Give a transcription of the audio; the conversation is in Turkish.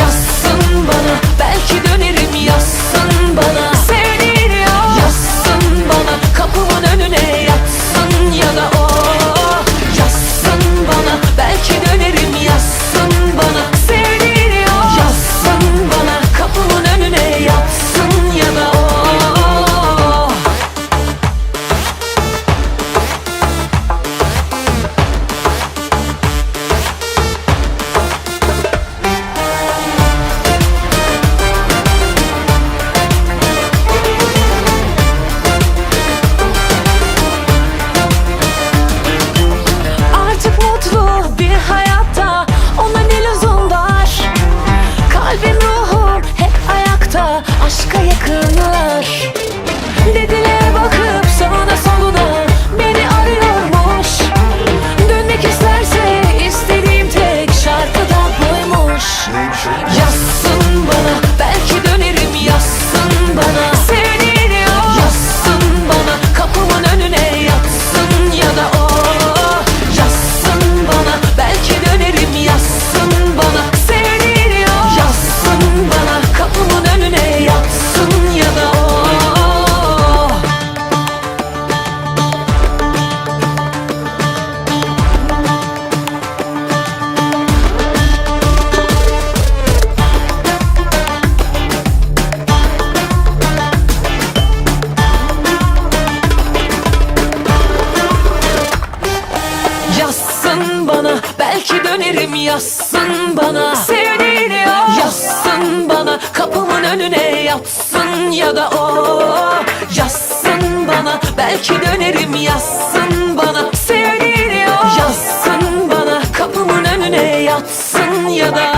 Yazsın bana. Belki dönerim yazsın bana. aşka yeter yazsın bana. Sevdiğini o Yazsın bana kapımın önüne yatsın ya da o. Yazsın bana belki dönerim yazsın bana. Sevdiğini o Yazsın bana kapımın önüne yatsın ya da